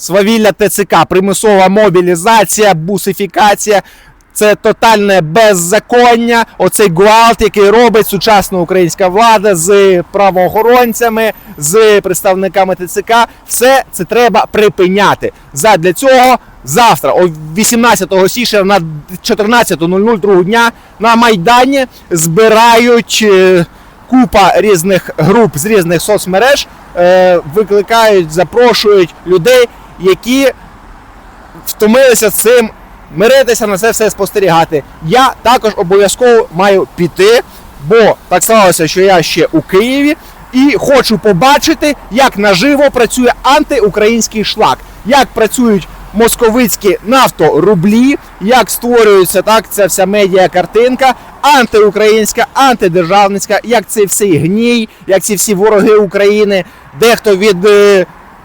свавілля ТЦК, примусова мобілізація, бусифікація. Це тотальне беззаконня, оцей гвалт, який робить сучасна українська влада з правоохоронцями, з представниками ТЦК. Все це треба припиняти. Задля цього завтра, о 18 січня на 14.00 другого дня на Майдані збирають е, купа різних груп з різних соцмереж, е, викликають, запрошують людей, які втомилися цим миритися на це все спостерігати. Я також обов'язково маю піти, бо так сталося, що я ще у Києві і хочу побачити, як наживо працює антиукраїнський шлак, як працюють московицькі нафторублі, як створюється так ця вся медіа картинка, антиукраїнська, антидержавницька, як цей всій гній, як ці всі вороги України, дехто від.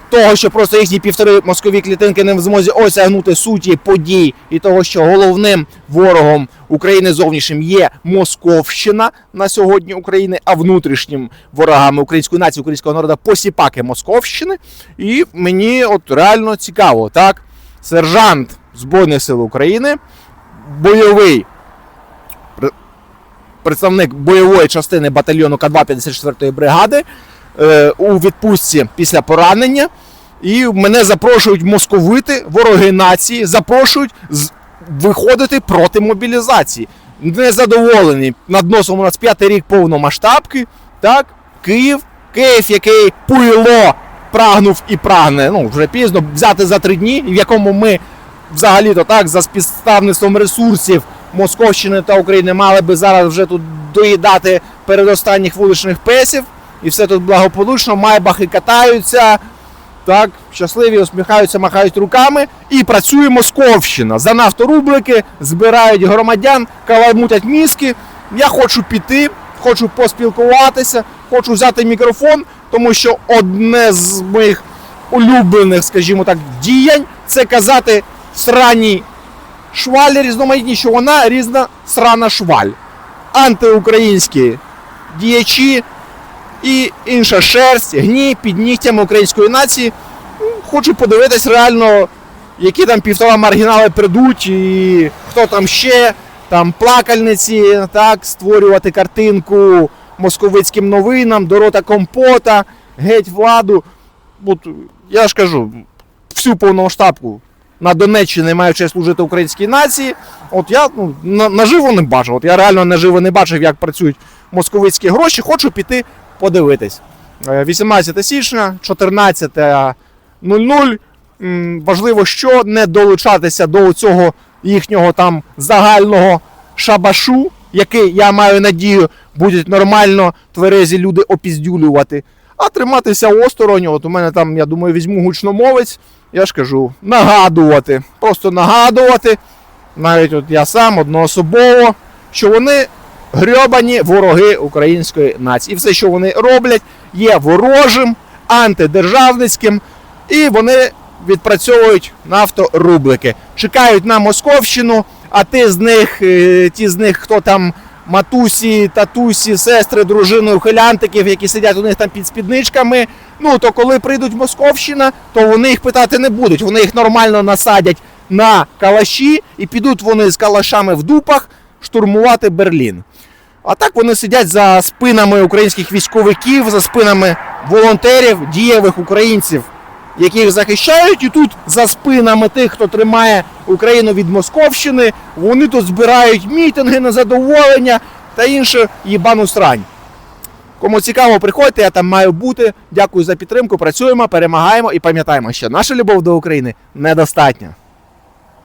Того, що просто їхні півтори мозкові клітинки не в змозі осягнути суті подій і того, що головним ворогом України зовнішнім є Московщина на сьогодні України, а внутрішнім ворогами української нації, українського народу посіпаки Московщини. І мені от реально цікаво, так? Сержант Збройних сил України, бойовий представник бойової частини батальйону К2 54-ї бригади у відпустці після поранення. І мене запрошують московити, вороги нації, запрошують виходити проти мобілізації. Незадоволені над носом у нас п'ятий рік повномасштабки. Так, Київ, Київ, який пуйло прагнув і прагне. Ну вже пізно взяти за три дні, в якому ми взагалі-то так за співставництвом ресурсів Московщини та України мали би зараз вже тут доїдати передостанніх вуличних песів. І все тут благополучно, майбахи катаються, так, щасливі, усміхаються, махають руками. І працює Московщина. За нафторублики збирають громадян, каламутять мізки. Я хочу піти, хочу поспілкуватися, хочу взяти мікрофон, тому що одне з моїх улюблених, скажімо так, діянь це казати сраній швалі різноманітні, що вона різна срана шваль. Антиукраїнські діячі і інша шерсть, гній під нігтями української нації. Ну, Хочу подивитись реально, які там півтора маргінали придуть, і хто там ще, там плакальниці, так, створювати картинку московицьким новинам, до рота компота, геть владу. От, я ж кажу, всю повномасштабку на Донеччині маю честь служити українській нації. От я ну, наживо не бачив. От я реально наживо не бачив, як працюють московицькі гроші. Хочу піти подивитись. Е, 18 січня, 14.00. Важливо, що не долучатися до цього їхнього там загального шабашу, який, я маю надію, будуть нормально тверезі люди опіздюлювати. А триматися осторонь, от у мене там, я думаю, візьму гучномовець, я ж кажу, нагадувати. Просто нагадувати, навіть от я сам одноособово, що вони грьобані вороги української нації. І все, що вони роблять, є ворожим, антидержавницьким, і вони відпрацьовують нафторублики. Чекають на Московщину, а ти з них, е, ті з них, хто там матусі, татусі, сестри, дружини, ухилянтиків, які сидять у них там під спідничками. Ну то коли прийдуть Московщина, то вони їх питати не будуть. Вони їх нормально насадять на калаші і підуть вони з калашами в дупах штурмувати Берлін. А так вони сидять за спинами українських військовиків, за спинами волонтерів, дієвих українців, яких захищають, і тут за спинами тих, хто тримає Україну від Московщини, вони тут збирають мітинги на задоволення та інше їбану срань. Кому цікаво, приходьте, я там маю бути. Дякую за підтримку. Працюємо, перемагаємо і пам'ятаємо, що наша любов до України недостатня.